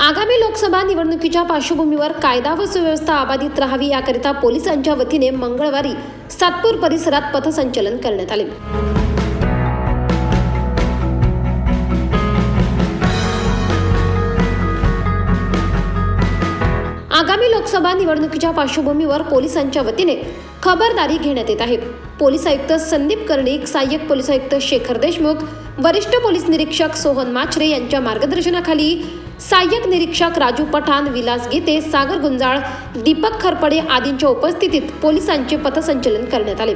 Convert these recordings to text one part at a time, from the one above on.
आगामी लोकसभा निवडणुकीच्या पार्श्वभूमीवर कायदा व सुव्यवस्था अबाधित राहावी याकरिता पोलिसांच्या वतीने मंगळवारी सातपूर परिसरात पथसंचलन करण्यात आले. आगामी लोकसभा निवडणुकीच्या पार्श्वभूमीवर पोलिसांच्या वतीने खबरदारी घेण्यात येत आहे. पोलीस आयुक्त संदीप कर्णिक सहाय्यक पोलीस आयुक्त शेखर देशमुख वरिष्ठ पोलीस निरीक्षक सोहन माचरे यांच्या मार्गदर्शनाखाली सहाय्यक निरीक्षक राजू पठाण विलास गीते सागर गुंजाळ दीपक खरपडे आदींच्या उपस्थितीत पोलिसांचे पथसंचलन करण्यात आले.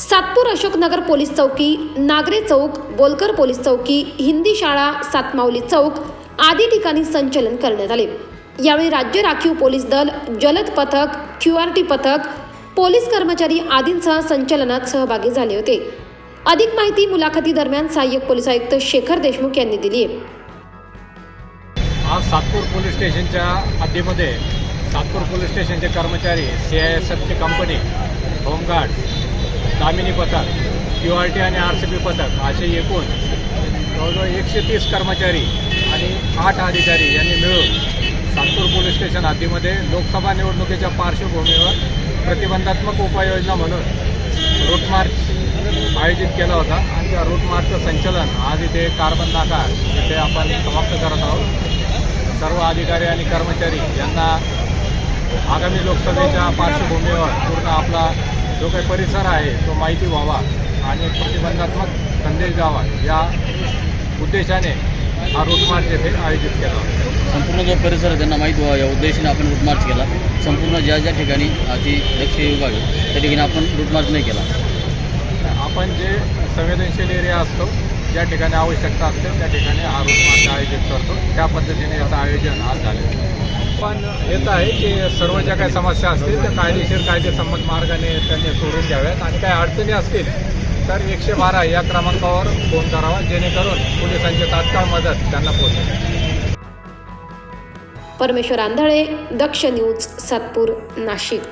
सातपूर अशोकनगर पोलीस चौकी नागरे चौक बोलकर पोलीस चौकी हिंदी शाळा सातमावली चौक आदी ठिकाणी संचलन करण्यात आले. यावेळी राज्य राखीव पोलीस दल जलद पथक क्यू आर टी पथक पोलीस कर्मचारी आदींसह संचलनात सहभागी झाले होते. अधिक माहिती मुलाखती दरम्यान सहाय्यक पोलीस आयुक्त शेखर देशमुख यांनी दिली आहे. आज सातपूर पोलीस स्टेशनच्या हद्दीमध्ये सातपूर पोलीस स्टेशनचे कर्मचारी सी आय एस एफची कंपनी होमगार्ड दामिनी पथक क्यू आर टी आणि आर सी बी पथक असे एकूण जवळजवळ एकशे तीस कर्मचारी आणि आठ अधिकारी यांनी मिळून सातपूर पोलीस स्टेशन हद्दीमध्ये लोकसभा निवडणुकीच्या पार्श्वभूमीवर प्रतिबंधात्मक उपाययोजना म्हणून रूट मार्च आयोजित केला होता. आणि त्या रूट मार्चचं संचलन आज इथे कार्बन नाका इथे आपण समाप्त करत आहोत. सर्व अधिकारी आणि कर्मचारी यांना आगामी लोकसभेच्या पार्श्वभूमीवर पूर्ण आपला जो काही परिसर आहे तो माहिती व्हावा आणि प्रतिबंधात्मक संदेश द्यावा या उद्देशाने हा रूट मार्च येथे आयोजित केला. संपूर्ण जो परिसर आहे त्यांना माहीत व्हावा या उद्देशाने आपण रूट मार्च केला. संपूर्ण ज्या ज्या ठिकाणी अति लक्ष विभाग त्या ठिकाणी आपण रूट मार्च नाही केला. आपण जे संवेदनशील एरिया असतो ज्या ठिकाणी आवश्यकता असते त्या ठिकाणी हा रूट मार्च आयोजित करतो. त्या पद्धतीने याचं आयोजन आज झाले पण येत आहे की सर्व ज्या काही समस्या असतील त्या कायदेशीर कायदेसंमत मार्गाने त्यांनी सोडून घ्याव्यात आणि काही अडचणी असतील तर एकशे बारा या क्रमांकावर फोन करावा जेणेकरून पोलिसांची तात्काळ मदत त्यांना पोहोचेल. परमेश्वर आंधळे दक्ष न्यूज सातपूर नाशिक.